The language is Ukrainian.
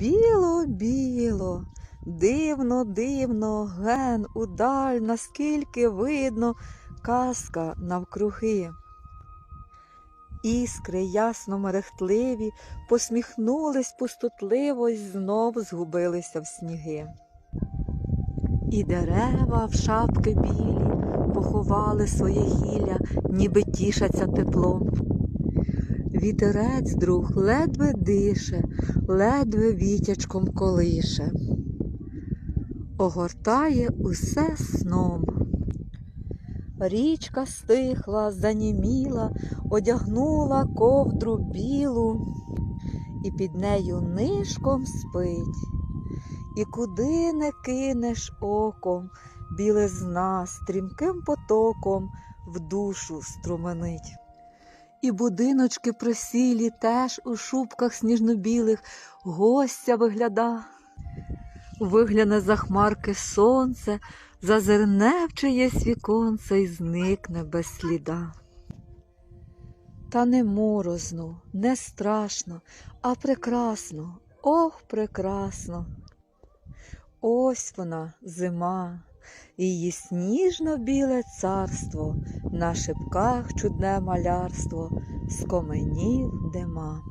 Біло, біло, дивно, дивно, ген удаль, наскільки видно казка навкруги. Іскри ясно мерехтливі, посміхнулись пустотливо й знов згубилися в сніги. І дерева в шапки білі поховали своє гілля, ніби тішаться теплом. Вітерець друг ледве дише, ледве вітячком колише, огортає усе сном. Річка стихла, заніміла, одягнула ковдру білу, і під нею нишком спить. І куди не кинеш оком, білизна стрімким потоком в душу струменить. І будиночки просілі теж у шубках сніжно-білих гостя вигляда. Вигляне за хмарки сонце, зазирне в чиєсь віконце й зникне без сліда. Та не морозно, не страшно, а прекрасно, ох, прекрасно. Ось вона, зима, і її сніжно-біле царство, на шипках чудне малярство, скоменів дима.